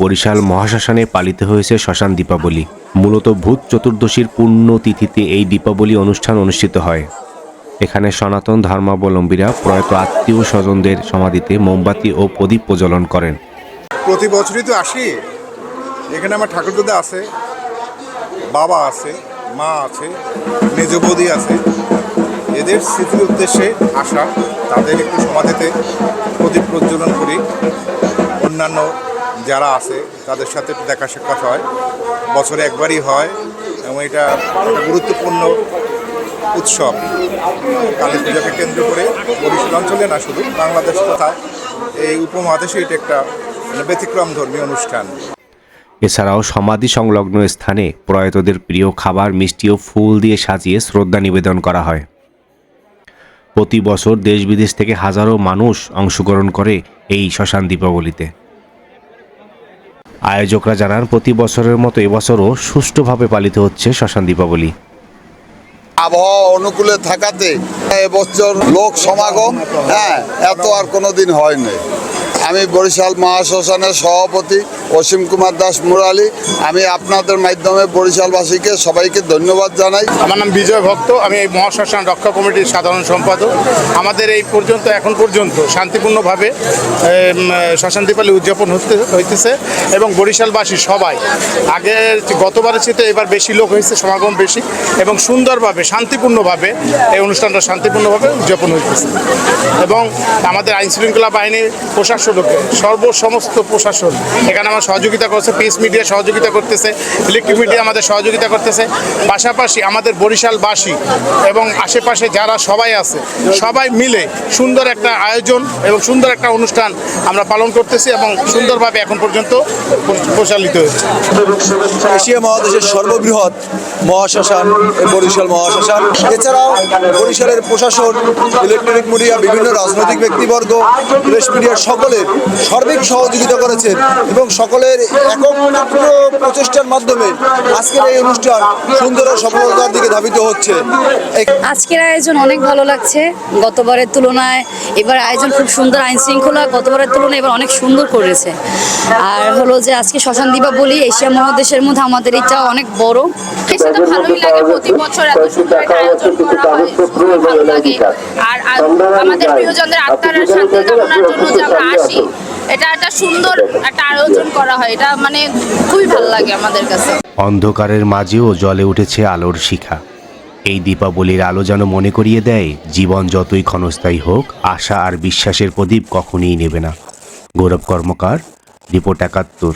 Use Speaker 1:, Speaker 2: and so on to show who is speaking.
Speaker 1: বরিশাল মহাশ্মশানে পালিত হয়েছে শ্মশান দীপাবলি। মূলত ভূত চতুর্দশীর পূর্ণ তিথিতে এই দীপাবলি অনুষ্ঠান অনুষ্ঠিত হয়। এখানে সনাতন ধর্মাবলম্বীরা প্রয়াত আত্মীয় স্বজনদের সমাধিতে মোমবাতি ও প্রদীপ প্রজ্বলন করেন।
Speaker 2: প্রতি বছরই তো আসি। এখানে আমার ঠাকুরদাদা আছে, বাবা আছে, মা আছে, মেজ বৌদি আছে। এদের স্মৃতির উদ্দেশ্যে আসা, তাদের একটু সমাধিতে প্রদীপ প্রজ্বলন করি। অন্যান্য যারা আছে, তাদের সাথে দেখা সাক্ষাৎ হয়। বছরে একবারই হয় এবং এটা গুরুত্বপূর্ণ উৎসব। কালী পূজাকে কেন্দ্র করে বরিশাল অঞ্চলে না শুধু, বাংলাদেশ তথা এই উপমহাদেশে এটা একটা মানে ব্যতিক্রম ধর্মীয় অনুষ্ঠান।
Speaker 1: এছাড়াও সমাধি সংলগ্ন স্থানে প্রয়াতদের প্রিয় খাবার, মিষ্টি ও ফুল দিয়ে সাজিয়ে শ্রদ্ধা নিবেদন করা হয়। প্রতি বছর দেশ বিদেশ থেকে হাজারো মানুষ অংশগ্রহণ করে এই শ্মশান দীপাবলিতে। আয়োজকরা জানান, প্রতি বছরের মতো এবছরও সুষ্ঠুভাবে পালিত হচ্ছে শ্মশান দীপাবলি।
Speaker 3: আবহাওয়া অনুকূলে থাকাতে এবছর লোক সমাগম হ্যাঁ এত আর কোনো দিন হয়নি। আমি বরিশাল মহাশ্মশানের সভাপতি অসীম কুমার দাস মুরালি। আমি আপনাদের মাধ্যমে বরিশালবাসীকে সবাইকে ধন্যবাদ জানাই।
Speaker 4: আমার নাম বিজয় ভক্ত, আমি এই মহাশ্মশান রক্ষা কমিটির সাধারণ সম্পাদক। আমাদের এই পর্যন্ত, এখন পর্যন্ত শান্তিপূর্ণভাবে শ্মশান দীপাবলি উদযাপন হতে, হইতেছে এবং বরিশালবাসী সবাই আগের যে গতবারের চেয়ে এবার বেশি লোক হয়েছে, সমাগম বেশি এবং সুন্দরভাবে, শান্তিপূর্ণভাবে এই অনুষ্ঠানটা শান্তিপূর্ণভাবে উদযাপন হইতেছে। এবং আমাদের আইন শৃঙ্খলা বাহিনীর প্রশাসনকে সর্ব সমস্ত প্রশাসন, এখানে আমার সহযোগিতা করছে পিস মিডিয়া সহযোগিতা করতেছে ইলেকট্রিক মিডিয়া আমাদের সহযোগিতা করতেছে। পাশাপাশি আমাদের বরিশালবাসী এবং আশেপাশে যারা সবাই আছে, সবাই মিলে সুন্দর একটা আয়োজন এবং সুন্দর একটা অনুষ্ঠান আমরা পালন করতেছি এবং সুন্দরভাবে এখন পর্যন্ত প্রচালিত হয়েছে।
Speaker 5: এশিয়া মহাদেশের সর্ববৃহৎ মহাশ্মশান বরিশাল মহাশ্মশান। এছাড়াও বরিশালের প্রশাসন ইলেকট্রনিক মিডিয়া বিভিন্ন রাজনৈতিক ব্যক্তিবর্গ প্রেস মিডিয়ার সকলের সার্বিক সহযোগিতা করেছেন এবং সকলের একক প্রচেষ্টার মাধ্যমে আজকের এই অনুষ্ঠান সুন্দর ও সফলতার দিকে ধাবিত হচ্ছে।
Speaker 6: আজকের আয়োজন অনেক ভালো লাগছে। গতবারের তুলনায় এবার আয়োজন খুব সুন্দর আইন শৃঙ্খলা গতবারের তুলনায় এবার অনেক সুন্দর করেছে। আর হলো যে আজকে শ্মশান দিবা বলি এশিয়া মহাদেশের মধ্যে আমাদের এটা অনেক বড়।
Speaker 7: এসে ভালোই লাগে প্রতি বছর এত সুন্দর একটা আয়োজন করা হয় ভালো লাগে। আর আমাদের প্রিয়জনদের আত্মার শান্তি কামনার জন্য যে আমরা আসি এটা একটা সুন্দর একটা আয়োজন করা হয়। এটা মানে খুবই ভালো লাগে আমাদের কাছে।
Speaker 1: অন্ধকারের মাঝেও জলে উঠেছে আলোর শিখা। এই দীপাবলির আলো যেন মনে করিয়ে দেয়, জীবন যতই ক্ষণস্থায়ী হোক, আশা আর বিশ্বাসের প্রদীপ কখনই নেবে না। গৌরব কর্মকার, রিপোর্ট একাত্তর।